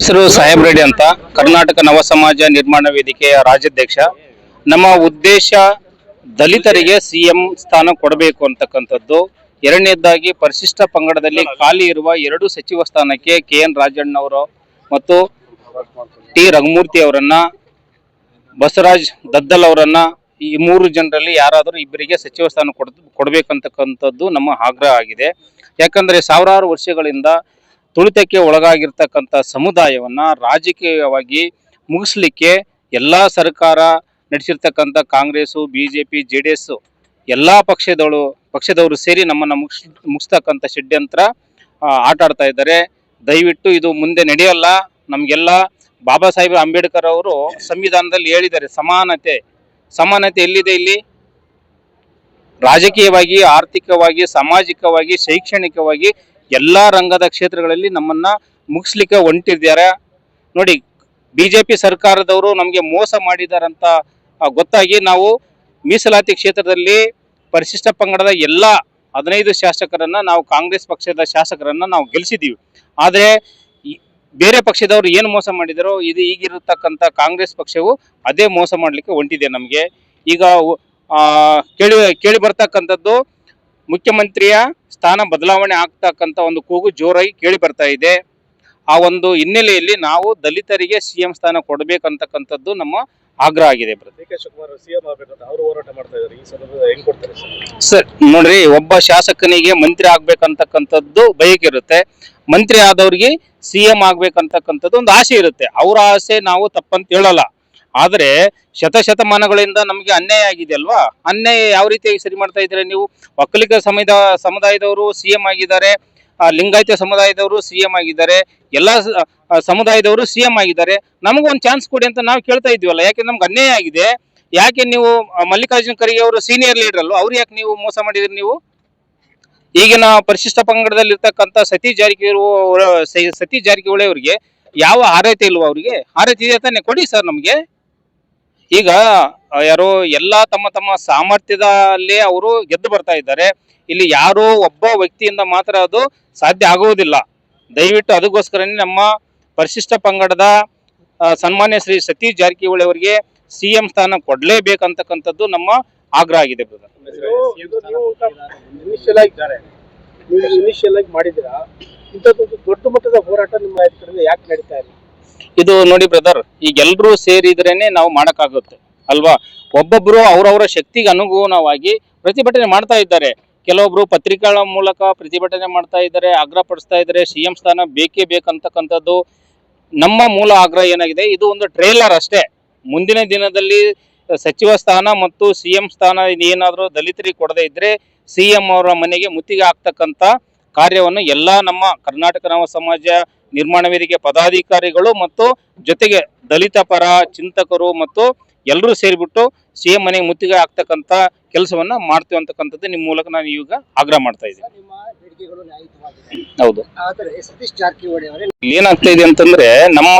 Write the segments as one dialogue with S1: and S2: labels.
S1: ಹೆಸರು ಸಾಹೇಬ್ ರೆಡ್ಡಿ ಅಂತ. ಕರ್ನಾಟಕ ನವ ಸಮಾಜ ನಿರ್ಮಾಣ ವೇದಿಕೆಯ ರಾಜ್ಯಾಧ್ಯಕ್ಷ. ನಮ್ಮ ಉದ್ದೇಶ ದಲಿತರಿಗೆ ಸಿಎಂ ಸ್ಥಾನ ಕೊಡಬೇಕು ಅಂತಕ್ಕಂಥದ್ದು. ಎರಡನೇದಾಗಿ ಪರಿಶಿಷ್ಟ ಪಂಗಡದಲ್ಲಿ ಖಾಲಿ ಇರುವ ಎರಡು ಸಚಿವ ಸ್ಥಾನಕ್ಕೆ ಕೆ ಎನ್ ರಾಜಣ್ಣವರು ಮತ್ತು ಟಿ ರಘುಮೂರ್ತಿ ಅವರನ್ನ, ಬಸವರಾಜ್ ದದ್ದಲ್ ಅವರನ್ನ, ಈ ಮೂರು ಜನರಲ್ಲಿ ಯಾರಾದರೂ ಇಬ್ಬರಿಗೆ ಸಚಿವ ಸ್ಥಾನ ಕೊಡ ಕೊಡಬೇಕಂತಕ್ಕಂಥದ್ದು ನಮ್ಮ ಆಗ್ರಹ ಆಗಿದೆ. ಯಾಕಂದ್ರೆ ಸಾವಿರಾರು ವರ್ಷಗಳಿಂದ ತುಳಿತಕ್ಕೆ ಒಳಗಾಗಿರ್ತಕ್ಕಂಥ ಸಮುದಾಯವನ್ನ ರಾಜಕೀಯವಾಗಿ ಮುಗಿಸ್ಲಿಕ್ಕೆ ಎಲ್ಲ ಸರ್ಕಾರ ನಡೆಸಿರ್ತಕ್ಕಂಥ Congress B J P J D S ಎಲ್ಲ ಪಕ್ಷದವರು ಪಕ್ಷದವರು ಸೇರಿ ನಮ್ಮನ್ನ ಮುಗಿಸ್, ಮುಗಿಸ್ತಕ್ಕಂಥ ಷಡ್ಯಂತ್ರ ಆಟಾಡ್ತಾ ಇದ್ದಾರೆ. ದಯವಿಟ್ಟು ಇದು ಮುಂದೆ ನಡೆಯಲ್ಲ. ನಮ್ಗೆಲ್ಲ ಬಾಬಾ ಸಾಹೇಬ್ ಅಂಬೇಡ್ಕರ್ ಅವರು ಸಂವಿಧಾನದಲ್ಲಿ ಹೇಳಿದ್ದಾರೆ, ಸಮಾನತೆ. ಸಮಾನತೆ ಎಲ್ಲಿದೆ ಇಲ್ಲಿ? ರಾಜಕೀಯವಾಗಿ, ಆರ್ಥಿಕವಾಗಿ, ಸಾಮಾಜಿಕವಾಗಿ, ಶೈಕ್ಷಣಿಕವಾಗಿ ಎಲ್ಲಾ ರಂಗದ ಕ್ಷೇತ್ರಗಳಲ್ಲಿ ನಮ್ಮನ್ನ ಮುಗಿಸ್ಲಿಕ್ಕೆ ಹೊಂಟಿದ್ದಾರೆ. ನೋಡಿ, ಬಿಜೆಪಿ ಸರ್ಕಾರದವರು ನಮಗೆ ಮೋಸ ಮಾಡಿದಾರಂತ ಗೊತ್ತಾಗಿ ನಾವು ಮೀಸಲಾತಿ ಕ್ಷೇತ್ರದಲ್ಲಿ ಪರಿಶಿಷ್ಟ ಪಂಗಡದ ಎಲ್ಲ ಹದಿನೈದು ಶಾಸಕರನ್ನ ನಾವು ಕಾಂಗ್ರೆಸ್ ಪಕ್ಷದ ಶಾಸಕರನ್ನ ನಾವು ಗೆಲ್ಲಿಸಿದ್ದೀವಿ ಆದರೆ ಬೇರೆ ಪಕ್ಷದವರು ಏನು ಮೋಸ ಮಾಡಿದಾರೋ, ಇದು ಈಗಿರತಕ್ಕಂಥ ಕಾಂಗ್ರೆಸ್ ಪಕ್ಷವು ಅದೇ ಮೋಸ ಮಾಡಲಿಕ್ಕೆ ಹೊಂಟಿದೆ ನಮಗೆ. ಈಗ ಕೇಳಿ ಕೇಳಿ ಬರ್ತಕ್ಕಂಥದ್ದು ಮುಖ್ಯಮಂತ್ರಿಯ ಸ್ಥಾನ ಬದಲಾವಣೆ ಆಗ್ತಕ್ಕಂಥ ಒಂದು ಕೂಗು ಜೋರಾಗಿ ಕೇಳಿ ಬರ್ತಾ ಇದೆ. ಆ ಒಂದು ಹಿನ್ನೆಲೆಯಲ್ಲಿ ನಾವು ದಲಿತರಿಗೆ ಸಿಎಂ ಸ್ಥಾನ ಕೊಡಬೇಕಂತಕ್ಕಂಥದ್ದು ನಮ್ಮ ಆಗ್ರಹ ಆಗಿದೆ
S2: ಸಿಎಂ ಸರ್?
S1: ಸರ್ ನೋಡ್ರಿ ಒಬ್ಬ ಶಾಸಕನಿಗೆ ಮಂತ್ರಿ ಆಗ್ಬೇಕಂತಕ್ಕಂಥದ್ದು ಬಯಕೆ ಇರುತ್ತೆ. ಮಂತ್ರಿ ಆದವ್ರಿಗೆ ಸಿ ಎಂ ಆಗ್ಬೇಕಂತಕ್ಕಂಥದ್ದು ಒಂದು ಆಸೆ ಇರುತ್ತೆ. ಅವರ ಆಸೆ ನಾವು ತಪ್ಪಂತ ಹೇಳಲ್ಲ. ಆದ್ರೆ ಶತಶತಮಾನಗಳಿಂದ ನಮಗೆ ಅನ್ಯಾಯ ಆಗಿದೆ ಅಲ್ವಾ? ಅನ್ಯಾಯ ಯಾವ ರೀತಿಯಾಗಿ ಸರಿ ಮಾಡ್ತಾ ಇದ್ರೆ ನೀವು? ಒಕ್ಕಲಿಗ ಸಮುದಾಯ ಸಮುದಾಯದವರು ಸಿ ಎಂ ಆಗಿದ್ದಾರೆ ಲಿಂಗಾಯತ ಸಮುದಾಯದವರು ಸಿ ಎಂ ಆಗಿದ್ದಾರೆ, ಎಲ್ಲ ಸಮುದಾಯದವರು ಸಿ ಎಂ ಆಗಿದ್ದಾರೆ ನಮಗೊಂದು ಚಾನ್ಸ್ ಕೊಡಿ ಅಂತ ನಾವು ಕೇಳ್ತಾ ಇದ್ವಲ್ಲ ಯಾಕೆ ನಮ್ಗೆ ಅನ್ಯಾಯ ಆಗಿದೆ? ಯಾಕೆ ನೀವು ಮಲ್ಲಿಕಾರ್ಜುನ ಖರ್ಗೆ ಅವರು ಸೀನಿಯರ್ ಲೀಡರ್ ಅಲ್ವಾ? ಅವ್ರು ಯಾಕೆ ನೀವು ಮೋಸ ಮಾಡಿದ್ರಿ ನೀವು? ಈಗಿನ ಪರಿಶಿಷ್ಟ ಪಂಗಡದಲ್ಲಿ ಸತಿ ಜಾರಕಿಹೊಳಿ ಸತಿ ಜಾರಕಿಹೊಳಿ ಅವರಿಗೆ ಯಾವ ಆರೈತೆ ಇಲ್ವಾ ಅವರಿಗೆ? ಆರೈತೆ ಇದೆ ತಾನೆ? ಕೊಡಿ ಸರ್ ನಮಗೆ. ಈಗ ಯಾರು ಎಲ್ಲಾ ತಮ್ಮ ತಮ್ಮ ಸಾಮರ್ಥ್ಯದಲ್ಲಿ ಅವರು ಗೆದ್ದು ಬರ್ತಾ ಇದ್ದಾರೆ. ಇಲ್ಲಿ ಯಾರೋ ಒಬ್ಬ ವ್ಯಕ್ತಿಯಿಂದ ಮಾತ್ರ ಅದು ಸಾಧ್ಯ ಆಗುವುದಿಲ್ಲ ದಯವಿಟ್ಟು ಅದಕ್ಕೋಸ್ಕರನೇ ನಮ್ಮ ಪರಿಶಿಷ್ಟ ಪಂಗಡದ ಸನ್ಮಾನ್ಯ ಶ್ರೀ ಸತೀಶ್ ಜಾರಕಿಹೊಳಿ ಅವರಿಗೆ ಸಿಎಂ ಸ್ಥಾನ ಕೊಡಲೇಬೇಕಂತಕ್ಕಂಥದ್ದು ನಮ್ಮ ಆಗ್ರಹ ಆಗಿದೆ ಬ್ರದರ್
S2: ಮಾಡಿದ್ದೀರಾ? ಇಂಥದ್ದೊಂದು ದೊಡ್ಡ ಮಟ್ಟದ ಹೋರಾಟ ನಿಮ್ಮ ಯಾಕೆ ನಡೀತಾ ಇಲ್ಲ?
S1: ಇದು ನೋಡಿ ಬ್ರದರ್ ಈಗ ಎಲ್ರೂ ಸೇರಿದ್ರೇನೆ ನಾವು ಮಾಡಕ್ಕಾಗುತ್ತೆ, ಅಲ್ವಾ? ಒಬ್ಬೊಬ್ರು ಅವರವರ ಶಕ್ತಿಗೆ ಅನುಗುಣವಾಗಿ ಪ್ರತಿಭಟನೆ ಮಾಡ್ತಾ ಇದ್ದಾರೆ. ಕೆಲವೊಬ್ರು ಪತ್ರಿಕೆಗಳ ಮೂಲಕ ಪ್ರತಿಭಟನೆ ಮಾಡ್ತಾ ಇದ್ದಾರೆ ಆಗ್ರಹ ಪಡಿಸ್ತಾ ಇದ್ದಾರೆ ಸಿಎಂ ಸ್ಥಾನ ಬೇಕೇ ಬೇಕಂತಕ್ಕಂಥದ್ದು. ನಮ್ಮ ಮೂಲ ಆಗ್ರಹ ಏನಾಗಿದೆ, ಇದು ಒಂದು ಟ್ರೇಲರ್ ಅಷ್ಟೇ. ಮುಂದಿನ ದಿನದಲ್ಲಿ ಸಚಿವ ಸ್ಥಾನ ಮತ್ತು ಸಿಎಂ ಸ್ಥಾನ ಏನಾದರೂ ದಲಿತರಿಗೆ ಕೊಡದೇ ಇದ್ರೆ ಸಿಎಂ ಅವರ ಮನೆಗೆ ಮುತ್ತಿಗೆ ಹಾಕ್ತಕ್ಕಂಥ ಕಾರ್ಯವನ್ನು ಎಲ್ಲ ನಮ್ಮ ಕರ್ನಾಟಕ ನವ ಸಮಾಜ ನಿರ್ಮಾಣ ವೇದಿಕೆ ಪದಾಧಿಕಾರಿಗಳು ಮತ್ತು ಜೊತೆಗೆ ದಲಿತ ಪರ ಚಿಂತಕರು ಮತ್ತು ಎಲ್ಲರೂ ಸೇರಿಬಿಟ್ಟು ಸಿಎಂ ಮನೆಗೆ ಮುತ್ತಿಗೆ ಆಗ್ತಕ್ಕಂಥ ಕೆಲಸವನ್ನ ಮಾಡ್ತೀವಿ ಅಂತಕ್ಕಂಥದ್ದು ನಿಮ್ಮ ಮೂಲಕ ನಾನು ಈಗ ಆಗ್ರಹ ಮಾಡ್ತಾ ಇದ್ದೀನಿ.
S3: ನಿಮ್ಮ
S1: ಹೌದು. ಏನಾಗ್ತಾ ಇದೆ ಅಂತಂದ್ರೆ ನಮ್ಮ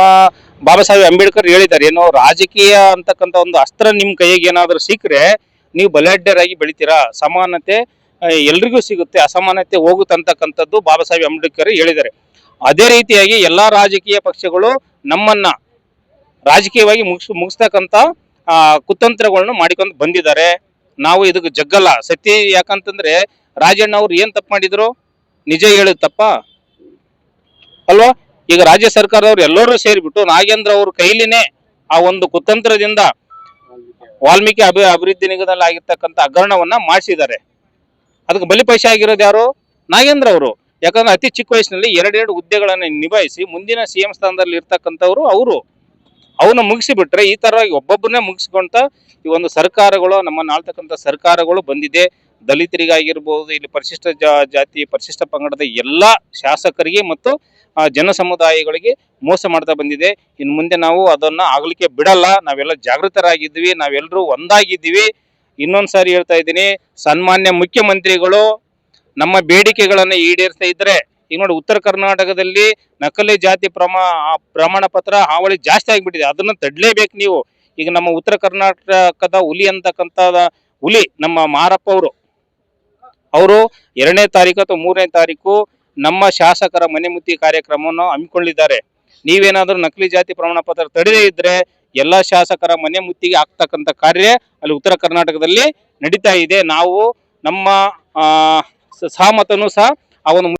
S1: ಬಾಬಾ ಸಾಹೇಬ್ ಅಂಬೇಡ್ಕರ್ ಹೇಳಿದ್ದಾರೆ ಏನೋ ರಾಜಕೀಯ ಅಂತಕ್ಕಂಥ ಒಂದು ಅಸ್ತ್ರ ನಿಮ್ ಕೈಗೆ ಏನಾದರೂ ಸಿಕ್ಕರೆ ನೀವು ಬಲಾಢ್ಯರಾಗಿ ಬೆಳಿತೀರಾ? ಸಮಾನತೆ ಎಲ್ರಿಗೂ ಸಿಗುತ್ತೆ ಅಸಮಾನತೆ ಹೋಗುತ್ತೆ ಅಂತಕ್ಕಂಥದ್ದು ಬಾಬಾ ಸಾಹೇಬ್ ಅಂಬೇಡ್ಕರ್ ಹೇಳಿದ್ದಾರೆ. ಅದೇ ರೀತಿಯಾಗಿ ಎಲ್ಲಾ ರಾಜಕೀಯ ಪಕ್ಷಗಳು ನಮ್ಮನ್ನ ರಾಜಕೀಯವಾಗಿ ಮುಗಿಸ್ ಮುಗಿಸ್ತಕ್ಕಂಥ ಕುತಂತ್ರಗಳನ್ನು ಮಾಡಿಕೊಂಡು ಬಂದಿದ್ದಾರೆ. ನಾವು ಇದಕ್ಕೆ ಜಗ್ಗಲ್ಲ. ಸತ್ಯ ಯಾಕಂತಂದ್ರೆ ರಾಜಣ್ಣ ಅವ್ರು ಏನ್ ತಪ್ಪು ಮಾಡಿದ್ರು? ನಿಜ ಹೇಳುತ್ತಪ್ಪ ಅಲ್ವಾ? ಈಗ ರಾಜ್ಯ ಸರ್ಕಾರದವ್ರು ಎಲ್ಲರೂ ಸೇರಿಬಿಟ್ಟು ನಾಗೇಂದ್ರ ಅವ್ರ ಕೈಲಿನೇ ಆ ಒಂದು ಕುತಂತ್ರದಿಂದ ವಾಲ್ಮೀಕಿ ಅಭಿ, ಅಭಿವೃದ್ಧಿ ನಿಗಮದಲ್ಲಿ ಆಗಿರ್ತಕ್ಕಂಥ ಹಗರಣವನ್ನ ಮಾಡಿಸಿದ್ದಾರೆ. ಅದಕ್ಕೆ ಬಲಿಪೈಸೆ ಆಗಿರೋದು ಯಾರು? ನಾಗೇಂದ್ರ ಅವರು. ಯಾಕಂದ್ರೆ ಅತಿ ಚಿಕ್ಕ ವಯಸ್ಸಿನಲ್ಲಿ ಎರಡೆರಡು ಹುದ್ದೆಗಳನ್ನು ನಿಭಾಯಿಸಿ ಮುಂದಿನ ಸಿಎಂ ಸ್ಥಾನದಲ್ಲಿ ಇರ್ತಕ್ಕಂಥವ್ರು ಅವರು. ಅವನ್ನ ಮುಗಿಸಿಬಿಟ್ರೆ ಈ ತರ ಒಬ್ಬೊಬ್ಬರನ್ನೇ ಮುಗಿಸ್ಕೊಂತ ಈ ಒಂದು ಸರ್ಕಾರಗಳು ನಮ್ಮನ್ನು ಆಳ್ತಕ್ಕಂಥ ಸರ್ಕಾರಗಳು ಬಂದಿದೆ. ದಲಿತರಿಗಾಗಿರ್ಬೋದು, ಇಲ್ಲಿ ಪರಿಶಿಷ್ಟ ಜಾತಿ, ಪರಿಶಿಷ್ಟ ಪಂಗಡದ ಎಲ್ಲ ಶಾಸಕರಿಗೆ ಮತ್ತು ಜನ ಸಮುದಾಯಗಳಿಗೆ ಮೋಸ ಮಾಡ್ತಾ ಬಂದಿದೆ. ಇನ್ನು ಮುಂದೆ ನಾವು ಅದನ್ನ ಆಗ್ಲಿಕ್ಕೆ ಬಿಡಲ್ಲ. ನಾವೆಲ್ಲ ಜಾಗೃತರಾಗಿದ್ವಿ. ನಾವೆಲ್ಲರೂ ಒಂದಾಗಿದ್ದೀವಿ. ಇನ್ನೊಂದು ಸಾರಿ ಹೇಳ್ತಾ ಇದ್ದೀನಿ, ಸನ್ಮಾನ್ಯ ಮುಖ್ಯಮಂತ್ರಿಗಳು ನಮ್ಮ ಬೇಡಿಕೆಗಳನ್ನು ಈಡೇರಿಸ್ತಾ ಇದ್ರೆ, ಈಗ ನೋಡಿ ಉತ್ತರ ಕರ್ನಾಟಕದಲ್ಲಿ ನಕಲಿ ಜಾತಿ ಪ್ರಮಾ ಪ್ರಮಾಣ ಪತ್ರ ಹಾವಳಿ ಜಾಸ್ತಿ ಆಗಿಬಿಟ್ಟಿದೆ. ಅದನ್ನು ತಡ್ಲೇಬೇಕು ನೀವು. ಈಗ ನಮ್ಮ ಉತ್ತರ ಕರ್ನಾಟಕದ ಹುಲಿ ಅಂತಕ್ಕಂಥ ಹುಲಿ ನಮ್ಮ ಮಾರಪ್ಪ ಅವರು. ಅವರು ಎರಡನೇ ತಾರೀಕು ಅಥವಾ ಮೂರನೇ ತಾರೀಕು ನಮ್ಮ ಶಾಸಕರ ಮನೆ ಮುತ್ತಿ ಕಾರ್ಯಕ್ರಮವನ್ನು ಹಮ್ಮಿಕೊಂಡಿದ್ದಾರೆ. ನೀವೇನಾದರೂ ನಕಲಿ ಜಾತಿ ಪ್ರಮಾಣ ಪತ್ರ ತಡೆದೇ ಇದ್ರೆ ಎಲ್ಲ ಶಾಸಕರ ಮನೆ ಮುತ್ತಿಗೆ ಆಗ್ತಕ್ಕಂಥ ಕಾರ್ಯ ಅಲ್ಲಿ ಉತ್ತರ ಕರ್ನಾಟಕದಲ್ಲಿ ನಡೀತಾ ಇದೆ. ನಾವು ನಮ್ಮ ಸಹಮತನೂ ಸಹ ಅವನು